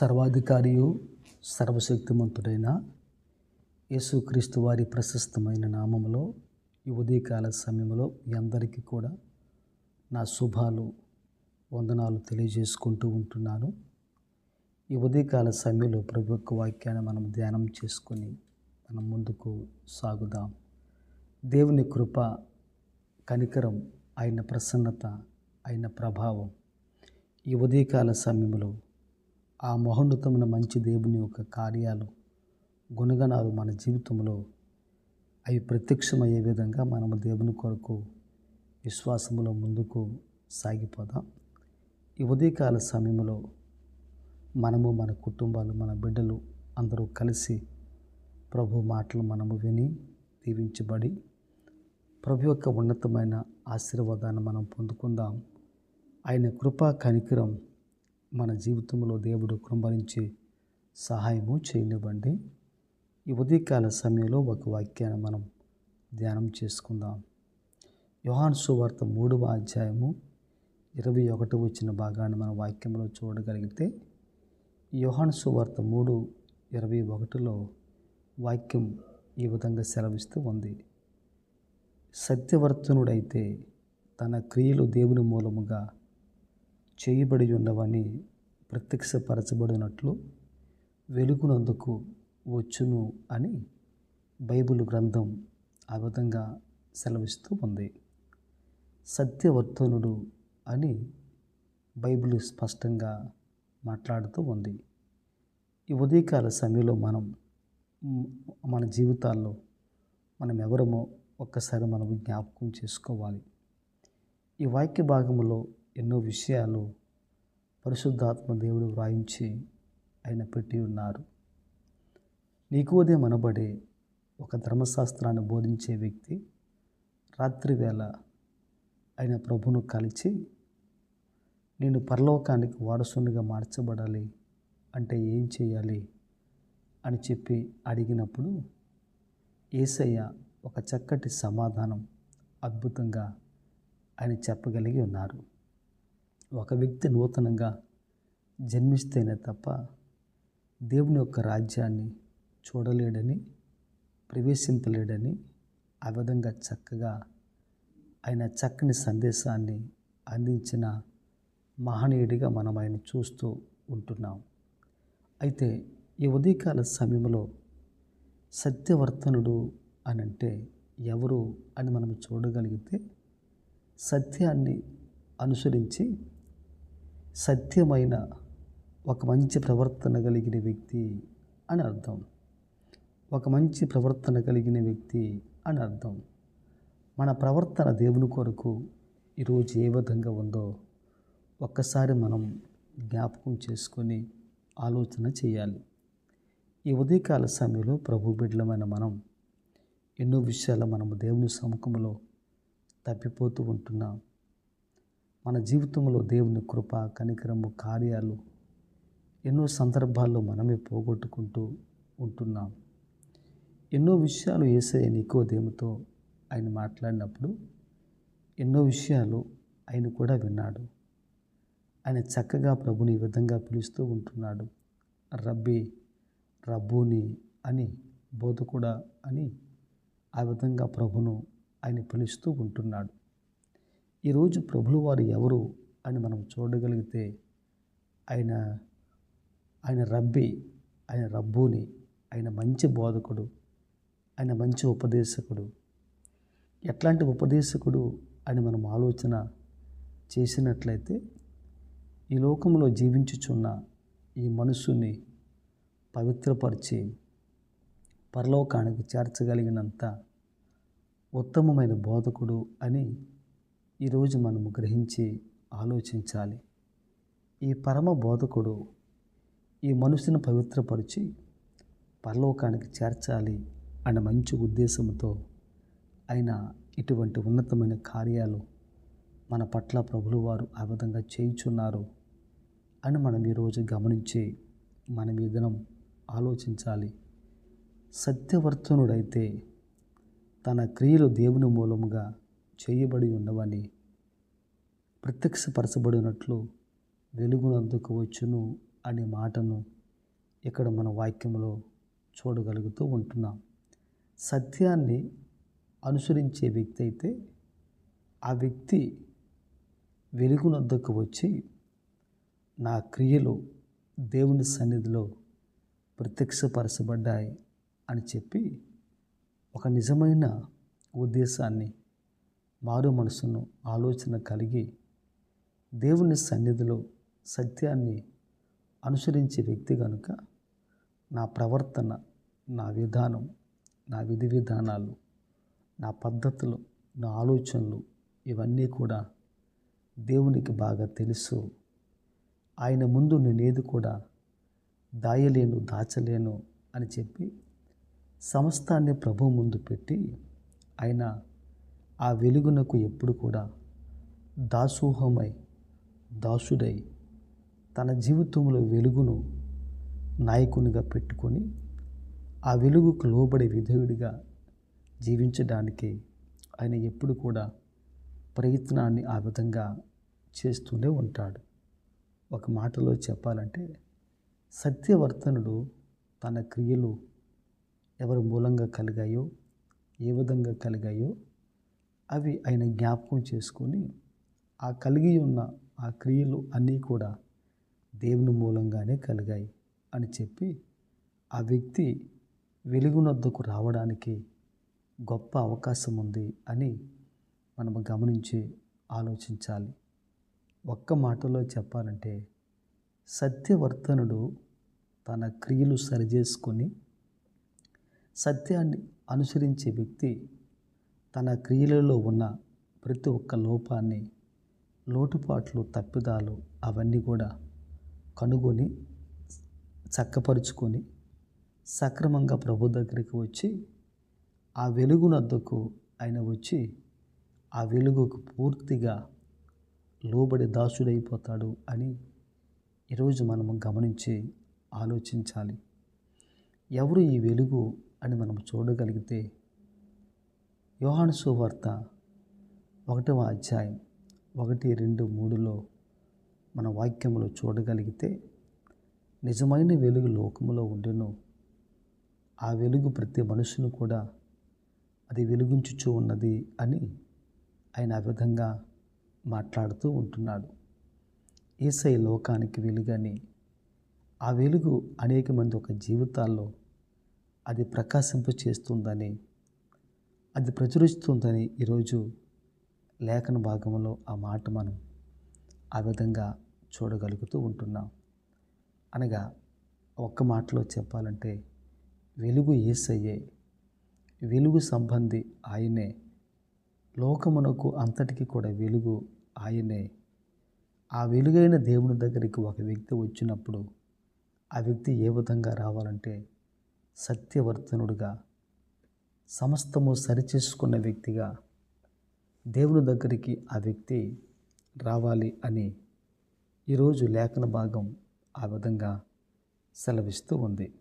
సర్వాధికారియు సర్వశక్తిమంతుడైన యేసుక్రీస్తు వారి ప్రశస్తమైన నామములో ఈ ఉదయకాల సమయంలో మీ అందరికీ కూడా నా శుభాలు వందనాలు తెలియజేసుకుంటూ ఉంటున్నాను. ఈ ఉదయకాల సమయంలో ప్రభు యొక్క వాక్యాన్ని మనం ధ్యానం చేసుకొని మనం ముందుకు సాగుదాం. దేవుని కృప కనికరం ఆయన ప్రసన్నత ఆయన ప్రభావం ఈ ఉదయకాల సమయంలో ఆ మహోన్నతమైన మంచి దేవుని యొక్క కార్యాలు గుణగణాలు మన జీవితంలో అవి ప్రత్యక్షమయ్యే విధంగా మనము దేవుని కొరకు విశ్వాసములో ముందుకు సాగిపోదాం. ఈ ఉదయకాల సమయంలో మనము మన కుటుంబాలు మన బిడ్డలు అందరూ కలిసి ప్రభు మాటలు మనము విని దీవించబడి ప్రభు యొక్క ఉన్నతమైన ఆశీర్వాదాన్ని మనం పొందుకుందాం. ఆయన కృపా కనికరం మన జీవితంలో దేవుడు కృంభరించి సహాయము చేయనివ్వండి. ఈ ఉదయకాల సమయంలో ఒక వాక్యాన్ని మనం ధ్యానం చేసుకుందాం. యోహాన్ సువార్త మూడవ అధ్యాయము ఇరవై ఒకటి వచ్చిన భాగాన్ని మన వాక్యంలో చూడగలిగితే యోహాన్ సువార్త మూడు ఇరవై ఒకటిలో వాక్యం ఈ విధంగా సెలవిస్తూ ఉంది. సత్యవర్తనుడైతే తన క్రియలు దేవుని మూలముగా చేయబడి ఉండవని ప్రత్యక్షపరచబడినట్లు వెలుగునందుకు వచ్చును అని బైబిల్ గ్రంథం ఆ విధంగా సెలవిస్తూ ఉంది. సత్యవర్ధనుడు అని బైబిల్ స్పష్టంగా మాట్లాడుతూ ఉంది. ఈ ఉదయకాల సమయంలో మనం మన జీవితాల్లో మనం ఎవరమో ఒక్కసారి మనం జ్ఞాపకం చేసుకోవాలి. ఈ వాక్య భాగంలో ఎన్నో విషయాలు పరిశుద్ధాత్మ దేవుడు వ్రాయించి ఆయన పెట్టి ఉన్నారు. నీకోదే మనబడే ఒక ధర్మశాస్త్రాన్ని బోధించే వ్యక్తి రాత్రివేళ ఆయన ప్రభును కలిచి నేను పరలోకానికి వారసునిగా మార్చబడాలి అంటే ఏం చేయాలి? అని చెప్పి అడిగినప్పుడు ఏసయ్య ఒక చక్కటి సమాధానం అద్భుతంగా ఆయన చెప్పగలిగి ఉన్నారు. ఒక వ్యక్తి నూతనంగా జన్మిస్తేనే తప్ప దేవుని యొక్క రాజ్యాన్ని చూడలేడని ప్రవేశింపలేడని ఆ విధంగా చక్కగా ఆయన చక్కని సందేశాన్ని అందించిన మహనీయుడిగా మనం ఆయన చూస్తూ ఉంటున్నాం. అయితే ఈ ఉదయకాల సమయంలో సత్యవర్తనుడు అని అంటే ఎవరు అని మనం చూడగలిగితే సత్యాన్ని అనుసరించి సత్యమైన ఒక మంచి ప్రవర్తన కలిగిన వ్యక్తి అని అర్థం. ఒక మంచి ప్రవర్తన కలిగిన వ్యక్తి అని అర్థం. మన ప్రవర్తన దేవుని కొరకు ఈరోజు ఏ విధంగా ఉందో ఒక్కసారి మనం జ్ఞాపకం చేసుకొని ఆలోచన చేయాలి. ఈ ఉదయకాల సమయంలో ప్రభు బిడ్డలమైన మనం ఎన్నో విషయాలు మనము దేవుని సముఖంలో తప్పిపోతూ ఉంటున్నాం. మన జీవితంలో దేవుని కృప కనికరము కార్యాలు ఎన్నో సందర్భాల్లో మనమే పోగొట్టుకుంటూ ఉంటున్నాం. ఎన్నో విషయాలు ఏసే నికోదేముతో ఆయన మాట్లాడినప్పుడు ఎన్నో విషయాలు ఆయన కూడా విన్నాడు. ఆయన చక్కగా ప్రభుని ఈ విధంగా పిలుస్తూ ఉంటున్నాడు. రబ్బీ రబ్బుని అని బోధకుడ అని ఆ విధంగా ప్రభును ఆయన పిలుస్తూ ఉంటున్నాడు. ఈరోజు ప్రభులు వారు ఎవరు అని మనం చూడగలిగితే ఆయన ఆయన రబ్బి ఆయన రబ్బుని ఆయన మంచి బోధకుడు ఆయన మంచి ఉపదేశకుడు. ఎట్లాంటి ఉపదేశకుడు అని మనం ఆలోచన చేసినట్లయితే ఈ లోకంలో జీవించుచున్న ఈ మనసుని పవిత్రపరిచి పరలోకానికి చేర్చగలిగినంత ఉత్తమమైన బోధకుడు అని ఈరోజు మనము గ్రహించి ఆలోచించాలి. ఈ పరమ బోధకుడు ఈ మనసును పవిత్రపరిచి పరలోకానికి చేర్చాలి అనే మంచి ఉద్దేశంతో ఆయన ఇటువంటి ఉన్నతమైన కార్యాలు మన పట్ల ప్రభులు వారు ఆ విధంగా చేయుచున్నారు అని మనం ఈరోజు గమనించి మనం ఈ దినం ఆలోచించాలి. సత్యవర్తనుడైతే తన క్రియలు దేవుని మూలముగా చేయబడి ఉండవని ప్రత్యక్షపరచబడినట్లు వెలుగునందుకు వచ్చును అనే మాటను ఇక్కడ మన వాక్యంలో చూడగలుగుతూ ఉంటున్నాం. సత్యాన్ని అనుసరించే వ్యక్తి అయితే ఆ వ్యక్తి వెలుగునందుకు వచ్చి నా క్రియలు దేవుని సన్నిధిలో ప్రత్యక్షపరచబడ్డాయి అని చెప్పి ఒక నిజమైన ఉద్దేశాన్ని మారు మనసును ఆలోచన కలిగి దేవుని సన్నిధిలో సత్యాన్ని అనుసరించే వ్యక్తి కనుక నా ప్రవర్తన నా విధానం నా విధి విధానాలు నా పద్ధతులు నా ఆలోచనలు ఇవన్నీ కూడా దేవునికి బాగా తెలుసు. ఆయన ముందు నేనేది కూడా దాయలేను దాచలేను అని చెప్పి సమస్తాన్ని ప్రభు ముందు పెట్టి ఆయన ఆ వెలుగునకు ఎప్పుడు కూడా దాసోహమై దాసుడై తన జీవితంలో వెలుగును నాయకునిగా పెట్టుకొని ఆ వెలుగుకు లోబడే విధేయుడిగా జీవించడానికి ఆయన ఎప్పుడు కూడా ప్రయత్నాన్ని ఆ విధంగా చేస్తూనే ఉంటాడు. ఒక మాటలో చెప్పాలంటే సత్యవర్తనుడు తన క్రియలు ఎవరి మూలంగా కలిగాయో ఏ విధంగా కలిగాయో అవి ఆయన జ్ఞాపకం చేసుకొని ఆ కలిగి ఉన్న ఆ క్రియలు అన్నీ కూడా దేవుని మూలంగానే కలిగాయి అని చెప్పి ఆ వ్యక్తి వెలుగునొద్దకు రావడానికి గొప్ప అవకాశం ఉంది అని మనం గమనించి ఆలోచించాలి. ఒక్క మాటలో చెప్పాలంటే సత్యవర్తనుడు తన క్రియలు సరిచేసుకొని సత్యాన్ని అనుసరించే వ్యక్తి తన క్రియలలో ఉన్న ప్రతి ఒక్క లోపాన్ని లోటుపాట్లు తప్పిదాలు అవన్నీ కూడా కనుగొని చక్కపరుచుకొని సక్రమంగా ప్రభు దగ్గరికి వచ్చి ఆ వెలుగునద్దకు ఆయన వచ్చి ఆ వెలుగుకు పూర్తిగా లోబడి దాసుడైపోతాడు అని ఈరోజు మనము గమనించి ఆలోచించాలి. ఎవరు ఈ వెలుగు అని మనం చూడగలిగితే యోహాను సువార్త ఒకటవ అధ్యాయం ఒకటి రెండు మూడులో మన వాక్యములో చూడగలిగితే నిజమైన వెలుగు లోకములో ఉండెను. ఆ వెలుగు ప్రతి మనుషును కూడా అది వెలుగుంచుచూ ఉన్నది అని ఆయన ఆ విధంగా మాట్లాడుతూ ఉంటున్నాడు. ఈసై లోకానికి వెలుగని ఆ వెలుగు అనేక మంది ఒక జీవితాల్లో అది ప్రకాశింప చేస్తుందని అది ప్రచురిస్తుందని ఈరోజు లేఖన భాగంలో ఆ మాట మనం ఆ విధంగా చూడగలుగుతూ ఉంటున్నాం. అనగా ఒక్క మాటలో చెప్పాలంటే వెలుగు ఏసయ్యే వెలుగు సంబంధి ఆయనే లోకమునకు అంతటికి కూడా వెలుగు ఆయనే. ఆ వెలుగైన దేవుని దగ్గరికి ఒక వ్యక్తి వచ్చినప్పుడు ఆ వ్యక్తి ఏ విధంగా రావాలంటే సత్యవర్తనుడుగా సమస్తము సరిచేసుకున్న వ్యక్తిగా దేవుని దగ్గరికి ఆ వ్యక్తి రావాలి అని ఈరోజు లేఖన భాగం ఆ విధంగా సెలవిస్తూ ఉంది.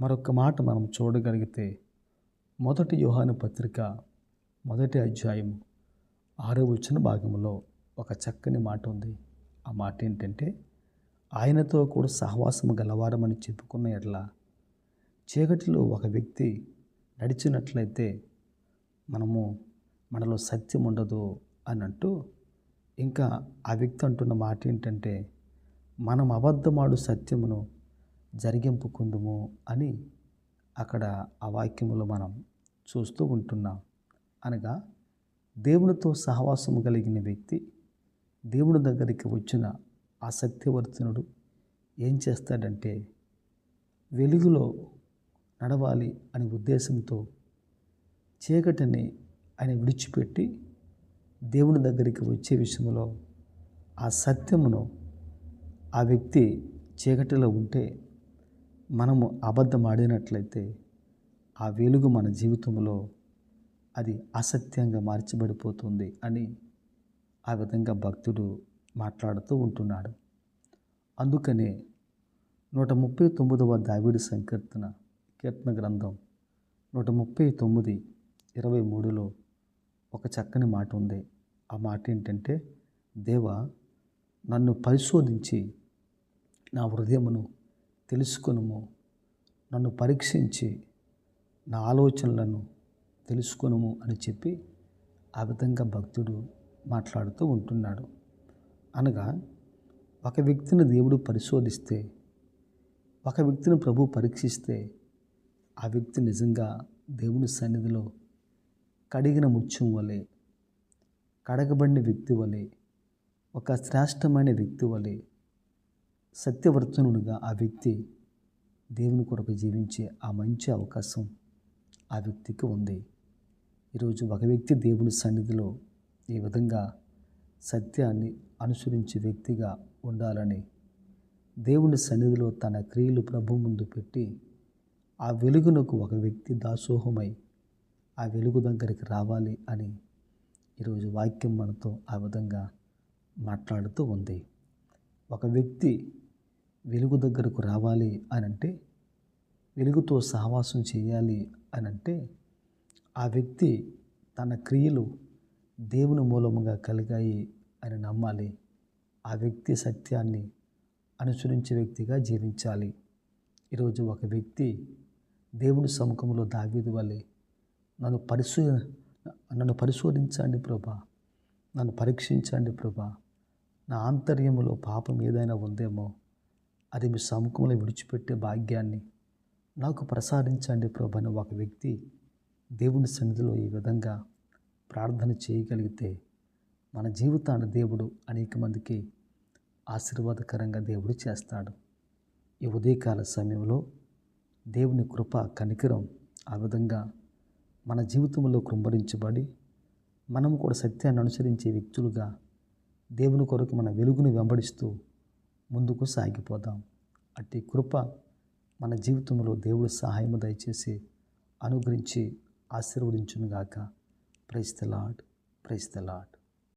మరొక మాట మనం చూడగలిగితే మొదటి యోహాను పత్రిక మొదటి అధ్యాయం ఆరో వచ్చిన భాగంలో ఒక చక్కని మాట ఉంది. ఆ మాట ఏంటంటే ఆయనతో కూడా సహవాసము గలవారమని చెప్పుకున్న ఎడ్ల చీకటిలో ఒక వ్యక్తి నడిచినట్లయితే మనము మనలో సత్యం ఉండదు అని అంటూ ఇంకా ఆ వ్యక్తి అంటున్న మాట ఏంటంటే మనం అబద్ధమాడు సత్యమును జరిగింపుకుందుము అని అక్కడ ఆ వాక్యములో మనం చూస్తూ ఉంటున్నాం. అనగా దేవునితో సహవాసము కలిగిన వ్యక్తి దేవుని దగ్గరికి వచ్చిన ఆ సత్యవర్తనుడు ఏం చేస్తాడంటే వెలుగులో నడవాలి అనే ఉద్దేశంతో చీకటిని ఆయన విడిచిపెట్టి దేవుని దగ్గరికి వచ్చే విషయంలో ఆ సత్యమును ఆ వ్యక్తి చీకటిలో ఉంటే మనము అబద్ధం ఆడినట్లయితే ఆ వెలుగు మన జీవితంలో అది అసత్యంగా మార్చబడిపోతుంది అని ఆ విధంగా భక్తుడు మాట్లాడుతూ ఉంటున్నాడు. అందుకనే నూట ముప్పై తొమ్మిదవ దావిడి సంకీర్తన కీర్తన గ్రంథం నూట ముప్పై తొమ్మిది ఇరవై మూడులో ఒక చక్కని మాట ఉంది. ఆ మాట ఏంటంటే దేవ నన్ను పరిశోధించి నా హృదయమును తెలుసుకొనుము. నన్ను పరీక్షించి నా ఆలోచనలను తెలుసుకొనుము అని చెప్పి ఆ విధంగా భక్తుడు మాట్లాడుతూ ఉంటున్నాడు. అనగా ఒక వ్యక్తిని దేవుడు పరిశోధిస్తే ఒక వ్యక్తిని ప్రభు పరీక్షిస్తే ఆ వ్యక్తి నిజంగా దేవుని సన్నిధిలో కడిగిన ముత్యం వలె కడగబడిన వ్యక్తి వలె ఒక శ్రేష్టమైన వ్యక్తి వలె సత్యవర్తనుడిగా ఆ వ్యక్తి దేవుని కొరకు జీవించే ఆ మంచి అవకాశం ఆ వ్యక్తికి ఉంది. ఈరోజు ఒక వ్యక్తి దేవుని సన్నిధిలో ఈ విధంగా సత్యాన్ని అనుసరించే వ్యక్తిగా ఉండాలని దేవుని సన్నిధిలో తన క్రియలు ప్రభు ముందు పెట్టి ఆ వెలుగునకు ఒక వ్యక్తి దాసోహమై ఆ వెలుగు దగ్గరికి రావాలి అని ఈరోజు వాక్యం మనతో ఆ విధంగా మాట్లాడుతూ ఉంది. ఒక వ్యక్తి వెలుగు దగ్గరకు రావాలి అని అంటే వెలుగుతో సహవాసం చేయాలి అని అంటే ఆ వ్యక్తి తన క్రియలు దేవుని మూలముగా కలిగాయి అని నమ్మాలి. ఆ వ్యక్తి సత్యాన్ని అనుసరించే వ్యక్తిగా జీవించాలి. ఈరోజు ఒక వ్యక్తి దేవుని సముఖంలో దావీదు వలె నన్ను పరిశో నన్ను పరిశోధించండి ప్రభా. నన్ను పరీక్షించండి ప్రభా. నా ఆంతర్యంలో పాపం ఏదైనా ఉందేమో అది మీ సముఖంలో విడిచిపెట్టే భాగ్యాన్ని నాకు ప్రసాదించండి ప్రభా అని ఒక వ్యక్తి దేవుని సన్నిధిలో ఈ విధంగా ప్రార్థన చేయగలిగితే మన జీవితాన్ని దేవుడు అనేక మందికి ఆశీర్వాదకరంగా దేవుడు చేస్తాడు. ఈ ఉదయకాల సమయంలో దేవుని కృప కనికరం ఆ విధంగా మన జీవితంలో కృంభరించబడి మనం కూడా సత్యాన్ని అనుసరించే వ్యక్తులుగా దేవుని కొరకు మన వెలుగును వెంబడిస్తూ ముందుకు సాగిపోదాం. అట్టి కృప మన జీవితంలో దేవుడు సహాయము దయచేసి అనుగ్రహించి ఆశీర్వదించునుగాక. Praise the Lord praise the Lord